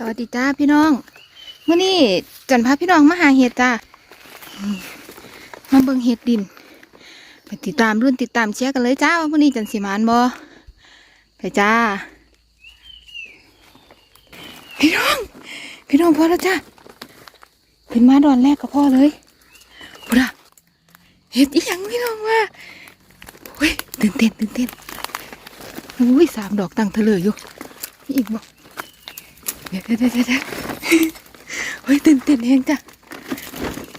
สวัสดีจ้าพี่น้องเมื่อนี้จันพาพี่น้องมาหาเห็ดจ้ามาเบิ่งเห็ดดินไปติดตามรุ่นติดตามเชียร์กันเลยจ้าว่ามื่อนี้จันสิมานบ่ไปจ้า พี่น้อง พี่น้องพอแล้วจ้าเป็นมาดอนแรกกับพ่อเลยบุระเห็ดอีหยังพี่น้องว่าเฮ้ยตื่นเต้นตื่นเต้นอุ้ยสามดอกตั้งเถลอยู่มีอีกบ่เดี๋ยว เดี๋ยวเดี๋ยวเดี๋ยวเฮ้ยตื่นเต้นเองจ้ะ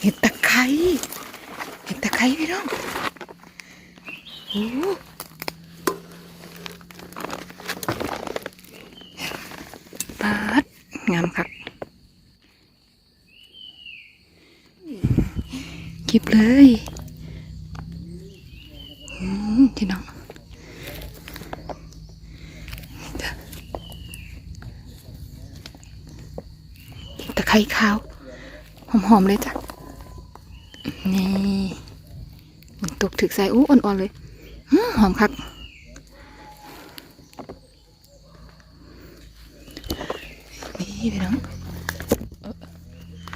เห็ดตะไคร้เห็ดตะไคร้พี่น้องโอ้ปาดงามคักเก็บเลยพี่น้องจ้ะ ตะ ไคร้ขาว หอมๆเลยจ้ะ นี่มันตกถึกใส่อู้อ่อนๆเลย หอมคักนี่ไปน้อง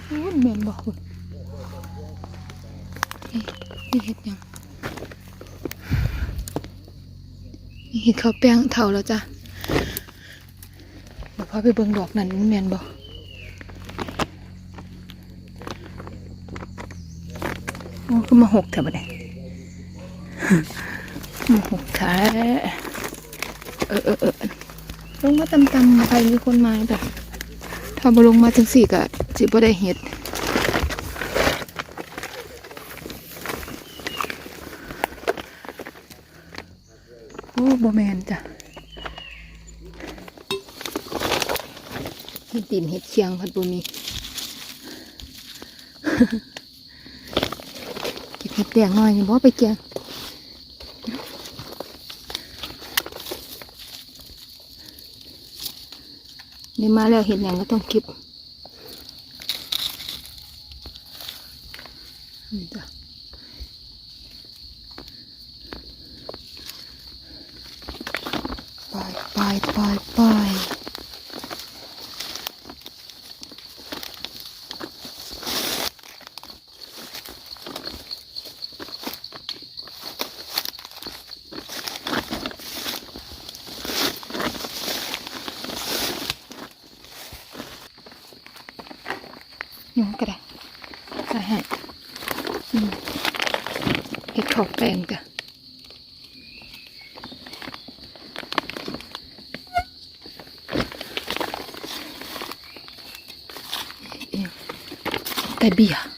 เอ้ยแมนบอกคุณนี่เห็ดยังนี่เห็ดเขาแป้งเท่าแล้วจ้ะเดี๋ยวพาไปเบิ่งดอกนั่นมันแมนบอก โอ้ ก็มาหกแถวบัดนี้มาหกแท้เออเออเออลงมาตำตำๆไปมีคนมาแบบถ้าบลงมาจังสี่ก็สิบ่ได้เห็ดโอ้บ่แมนจ้ะเห็ดดินเห็ดเชียงพัดบ่มี เห็ดแดงหน่อยนี่บ่ไปแกงได้มาแล้วเห็ดหยังก็ต้องเก็บนี่จ้ะไปไปไปไปยุงก็ได้ ให้เห็ดขอบแปลงจ้ะแต่เบียร์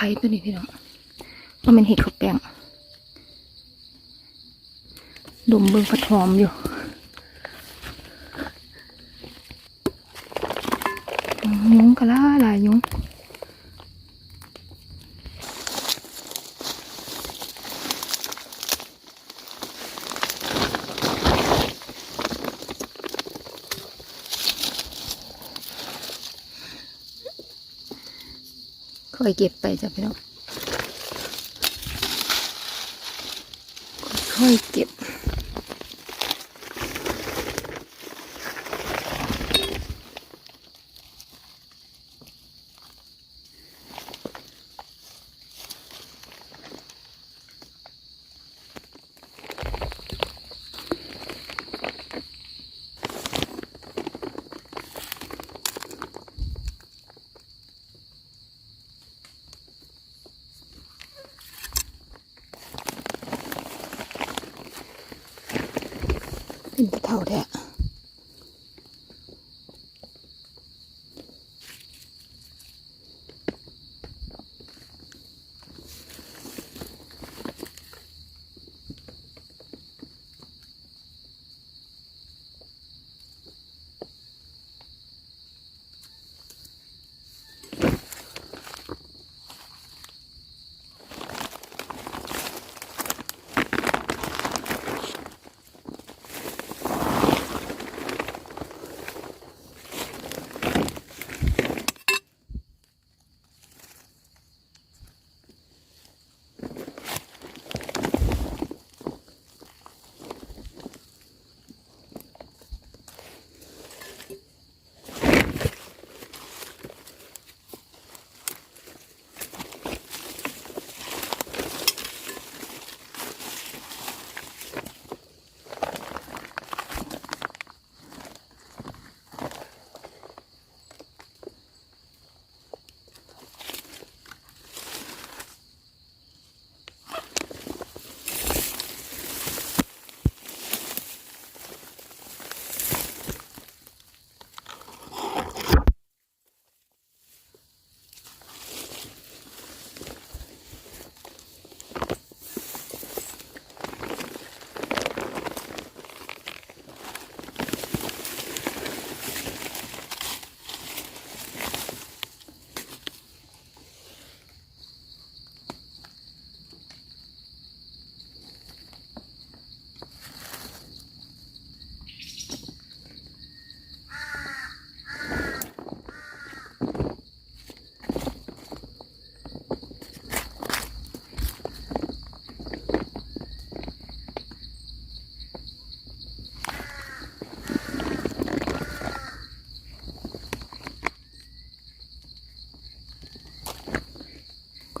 คร้ตัวนี้พี่น้องว่ามันเห็ดขอบแปงดมเบิ่งผัดหอมอยู่ อืมยุงกะล่าหลายยุง ค่อยเก็บไปจ้ะพี่น้องค่อยเก็บ เป็นผู้เท่าแท้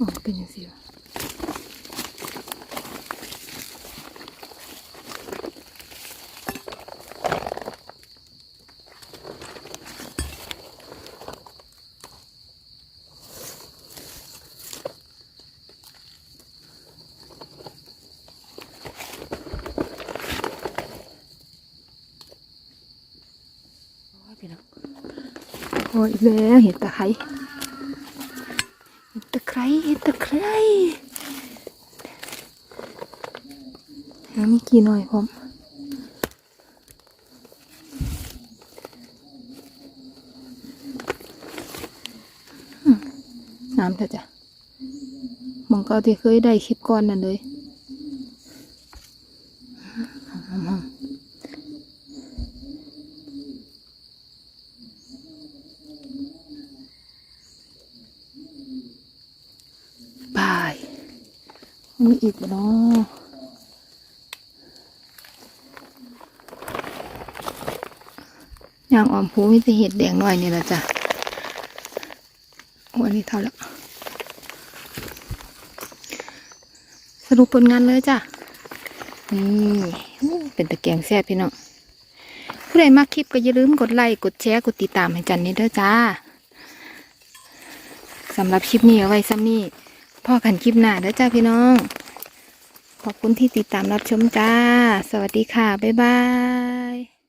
ก็เป็นย่างสิวะโอ้ยพี่น้องโอ้ยแล้วเห็ดตะไคร้ ร้เห็ดตะไคร้แล้วมีกี่หน่อยผมน้ำเถอะจ้ะมองก็ที่เคยได้คลิปก่อนนั่นเลยอืมบาย มีอีกเนาะยางออมผูมีแต่เห็ดแดงหน่อยนี่แหละจ้ะโอ้อันนี้เท่าแล้ว สรุปผลงานเลยจ้ะ นี่เป็นตะแกงแซ่บพี่น้องผู้ใดมาคลิปก็อย่าลืมกดไลค์ กดแชร์ กดติดตามให้จันนี่เด้อจ้า สำหรับคลิปนี้เอาไว้ซ้ำนี่ พ่อกันคลิปหน้าแล้วจ้าพี่น้อง ขอบคุณที่ติดตามรับชมจ้า สวัสดีค่ะ บ๊ายบาย